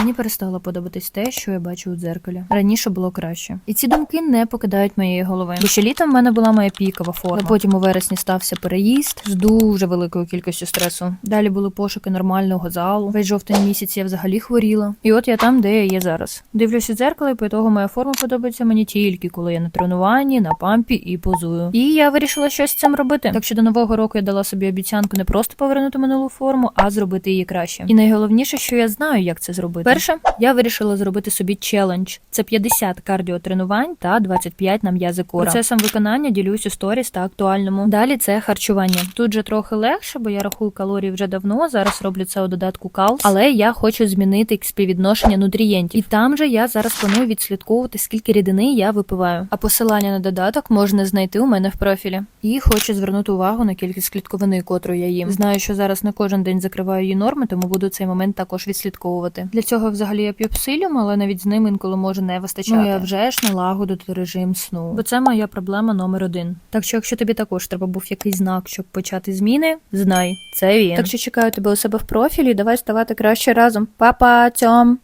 Мені перестало подобатись те, що я бачу у дзеркалі. Раніше було краще. І ці думки не покидають моєї голови. Бо ще літом в мене була моя пікова форма. А потім у вересні стався переїзд з дуже великою кількістю стресу. Далі були пошуки нормального залу. Весь жовтень місяць я взагалі хворіла. І от я там, де я є зараз. Дивлюся дзеркало, і по того моя форма подобається мені тільки коли я на тренуванні, на пампі і позую. І я вирішила щось з цим робити. Так що до нового року я дала собі обіцянку не просто повернути минулу форму, а зробити її краще. І найголовніше, що я знаю, як це зробити. Перше, я вирішила зробити собі челендж. Це 50 кардіотренувань та 25 на м'язи кора. Процесом виконання ділюсь у сторіс та актуальному. Далі це харчування. Тут же трохи легше, бо я рахую калорії вже давно. Зараз роблю це у додатку Калс. Але я хочу змінити співвідношення нутрієнтів. І там же я зараз планую відслідковувати, скільки рідини я випиваю. А посилання на додаток можна знайти у мене в профілі. І хочу звернути увагу на кількість клітковини, котру я їм. Знаю, що зараз не кожен день закриваю її норми, тому буду цей момент також відслідковувати. Для цього взагалі я п'ю псилюм, але навіть з ним інколи може не вистачати. Ну, я вже ж налагодити режим сну. Бо це моя проблема номер один. Так що, якщо тобі також треба був якийсь знак, щоб почати зміни, знай, це він. Так що чекаю тебе у себе в профілі. Давай ставати краще разом. Па-па, цьом!